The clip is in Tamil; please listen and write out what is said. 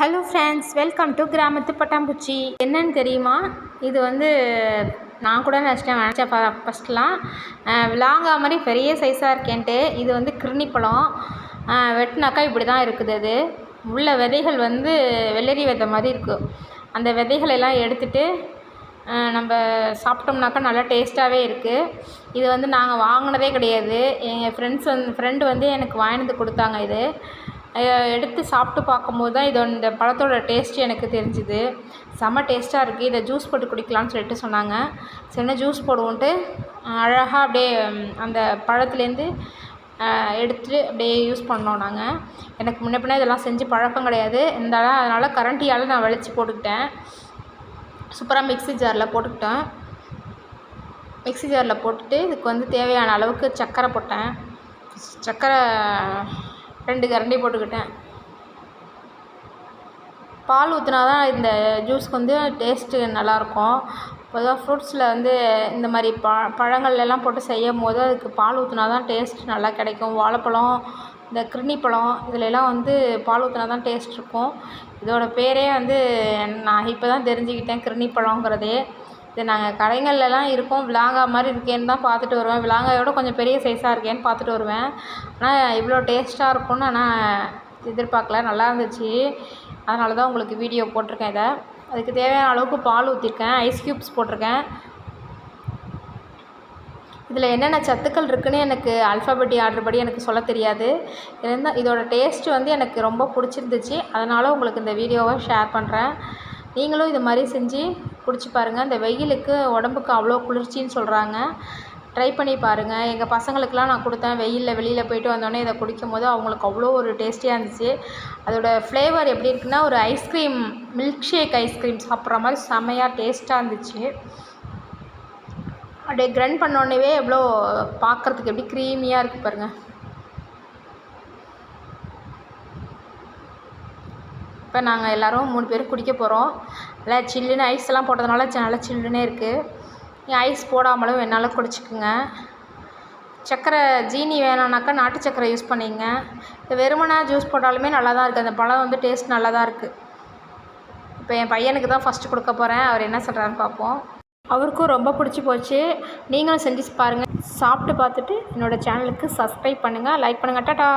ஹலோ ஃப்ரெண்ட்ஸ் வெல்கம் டு கிராமத்து பட்டாம்பூச்சி. என்னன்னு தெரியுமா? இது வந்து நான் கூட நினச்சிட்டேன் நினச்சேன் ஃபஸ்ட்லாம் விலாங்கா மாதிரி பெரிய சைஸாக இருக்கேன்ட்டு. இது வந்து கிருணி பழம். வெட்டினாக்கா இப்படி தான் இருக்குது அது. உள்ள விதைகள் வந்து வெள்ளரி விதை மாதிரி இருக்குது அந்த விதைகள் எல்லாம் எடுத்துட்டு நம்ம சாப்பிட்டோம்னாக்கா நல்லா டேஸ்ட்டாகவே இருக்குது இது வந்து நாங்கள் வாங்கினதே கிடையாது. எங்கள் ஃப்ரெண்ட்ஸ் வந்து ஃப்ரெண்டு வந்து எனக்கு வாங்கிட்டு வந்து கொடுத்தாங்க இது. எடுத்து சாப்பிட்டு பார்க்கும்போது தான் இதோட இந்த பழத்தோட டேஸ்ட்டு எனக்கு தெரிஞ்சுது. செம்ம டேஸ்ட்டாக இருக்குது இதை ஜூஸ் போட்டு குடிக்கலாம்னு சொல்லிட்டு சொன்னாங்க. சரின்னு ஜூஸ் போடுவோன்ட்டு அழகாக அப்படியே அந்த பழத்துலேருந்து எடுத்துட்டு அப்படியே யூஸ் பண்ணோம் நாங்கள் எனக்கு முன்ன பின்னே இதெல்லாம் செஞ்சு பழக்கம் கிடையாது. இருந்தாலும் அதனால் கரண்டியால் நான் வலிச்சு போட்டுக்கிட்டேன். சூப்பராக மிக்ஸி ஜாரில் போட்டுக்கிட்டேன் மிக்ஸி ஜாரில் போட்டுட்டு இதுக்கு வந்து தேவையான அளவுக்கு சர்க்கரை போட்டேன். சர்க்கரை ரெண்டு கரண்டி போட்டுக்கிட்டேன். பால் ஊற்றினா தான் இந்த ஜூஸ்க்கு வந்து டேஸ்ட்டு நல்லாயிருக்கும். பொதுவாக ஃப்ரூட்ஸில் வந்து இந்த மாதிரி ப பழங்கள்லாம் போட்டு செய்யும் போது அதுக்கு பால் ஊற்றினா தான் டேஸ்ட் நல்லா கிடைக்கும். வாழைப்பழம் இந்த கிருணிப்பழம் பழம் இதிலெல்லாம் வந்து பால் ஊற்றினா தான் டேஸ்ட் இருக்கும். இதோட பேரே வந்து நான் இப்போ தான் தெரிஞ்சுக்கிட்டேன் கிர்னி பழங்கிறதே இது நாங்கள் கடைங்கள்லலாம் இருக்கும் விலாங்கா மாதிரி இருக்கேன்னு தான் பார்த்துட்டு வருவேன். விலாங்காயோட கொஞ்சம் பெரிய சைஸாக இருக்கேன்னு பார்த்துட்டு வருவேன். ஆனால் இவ்வளோ டேஸ்ட்டாக இருக்கும்னு ஆனால் எதிர்பார்க்கல. நல்லா இருந்துச்சு. அதனால தான் உங்களுக்கு வீடியோ போட்டிருக்கேன் இதை. அதுக்கு தேவையான அளவுக்கு பால் ஊற்றிருக்கேன் ஐஸ் க்யூப்ஸ் போட்டிருக்கேன். இதில் என்னென்ன சத்துக்கள் இருக்குதுன்னு எனக்கு அல்ஃபாபெட்டி ஆர்டர் படி எனக்கு சொல்ல தெரியாது. இருந்தால் இதோட டேஸ்ட்டு வந்து எனக்கு ரொம்ப பிடிச்சிருந்துச்சி. அதனால் உங்களுக்கு இந்த வீடியோவை ஷேர் பண்ணுறேன் நீங்களும் இது மாதிரி செஞ்சு குடிச்சு பாருங்கள் இந்த வெயிலுக்கு உடம்புக்கு அவ்வளோ குளிர்ச்சின்னு சொல்கிறாங்க ட்ரை பண்ணி பாருங்கள் எங்கள் பசங்களுக்கெலாம் நான் கொடுத்தேன். வெயிலில் வெளியில் போயிட்டு வந்தோடனே இதை குடிக்கும் போது அவங்களுக்கு அவ்வளோ ஒரு டேஸ்டியாக இருந்துச்சு. அதோடய ஃப்ளேவர் எப்படி இருக்குன்னா ஒரு ஐஸ்கிரீம் மில்க் ஷேக் ஐஸ்கிரீம் சாப்பிட்ற மாதிரி செமையாக டேஸ்ட்டாக இருந்துச்சு. அப்படியே கிரண்ட் பண்ணோடனேவே எவ்வளோ பார்க்குறதுக்கு எப்படி க்ரீமியாக இருக்குது பாருங்கள் இப்போ நாங்கள் எல்லோரும் மூணு பேரும் குடிக்க போகிறோம். நல்லா சில்லுன்னு ஐஸ்லாம் போட்டதுனால நல்லா சில்லுன்னே இருக்குது ஐஸ் போடாமலும் வேணாலும் குடிச்சிக்கோங்க. சர்க்கரை ஜீனி வேணும்னாக்கா நாட்டு சர்க்கரை யூஸ் பண்ணிங்க. இப்போ ஜூஸ் போட்டாலுமே நல்லா தான் இருக்குது அந்த பழம் வந்து டேஸ்ட் நல்லா தான் இருக்குது இப்போ என் பையனுக்கு தான் ஃபஸ்ட்டு கொடுக்க போகிறேன் அவர் என்ன சொல்கிறாருன்னு பார்ப்போம். அவருக்கும் ரொம்ப பிடிச்சி போச்சு. நீங்களும் செஞ்சு பாருங்கள் சாப்பிட்டு பார்த்துட்டு என்னோடய சேனலுக்கு சப்ஸ்கிரைப் பண்ணுங்கள் லைக் பண்ணுங்கள் டாட்டா